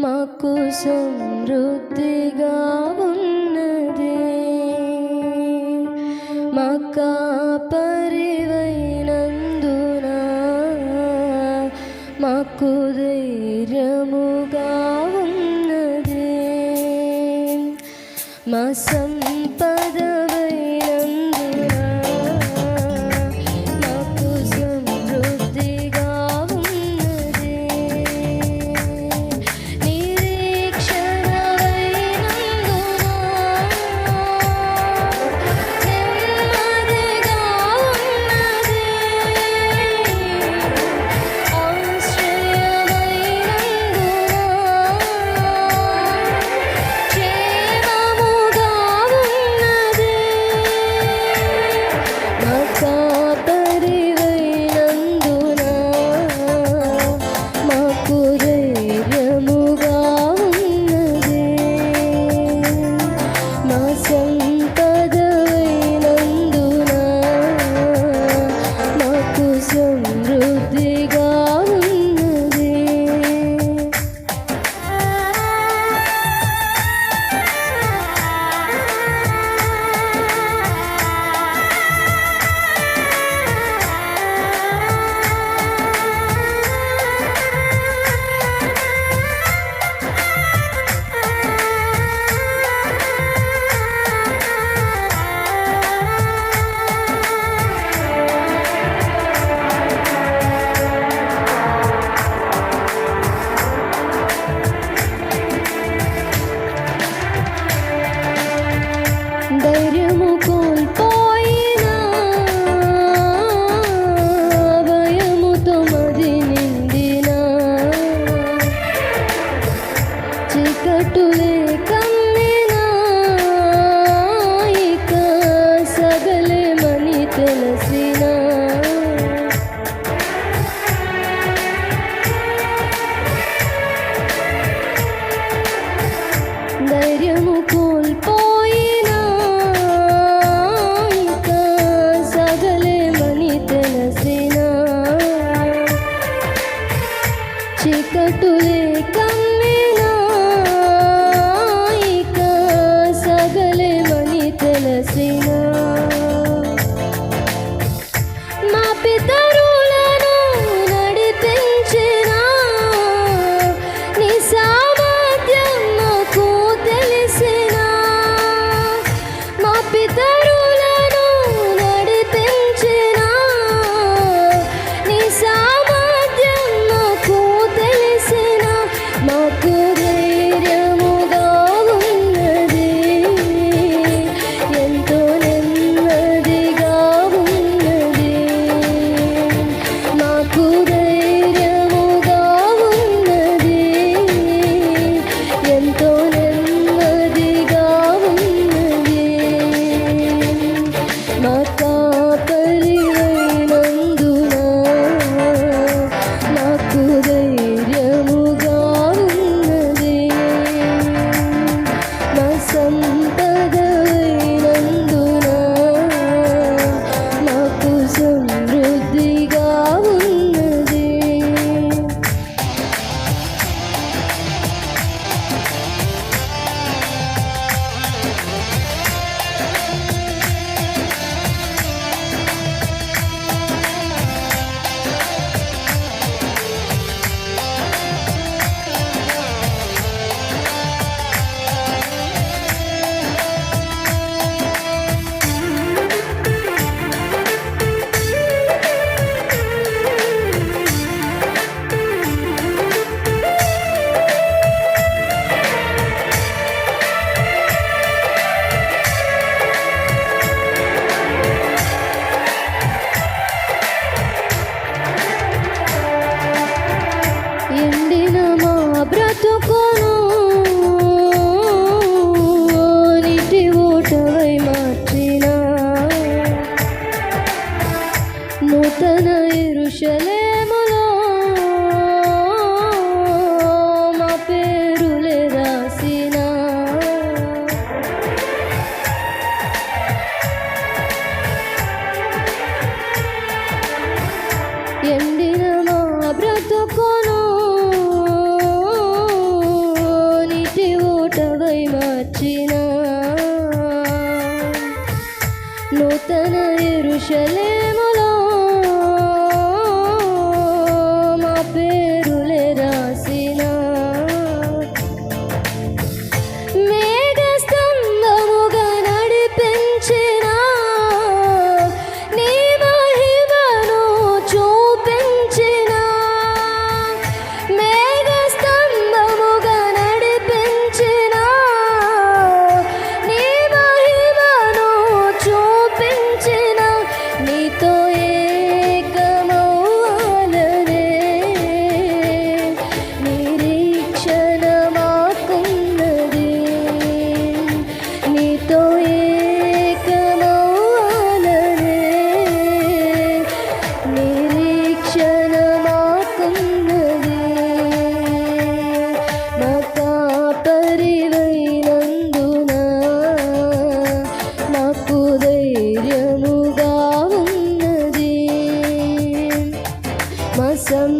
మాకు సమృద్ధిగా ఉన్నది. మాకా పరివైనందునా? మాకు ధైర్యముగా ఉన్నది. మా సంప సమృద్ధిగా వెలసిన दर 你的歌。మసం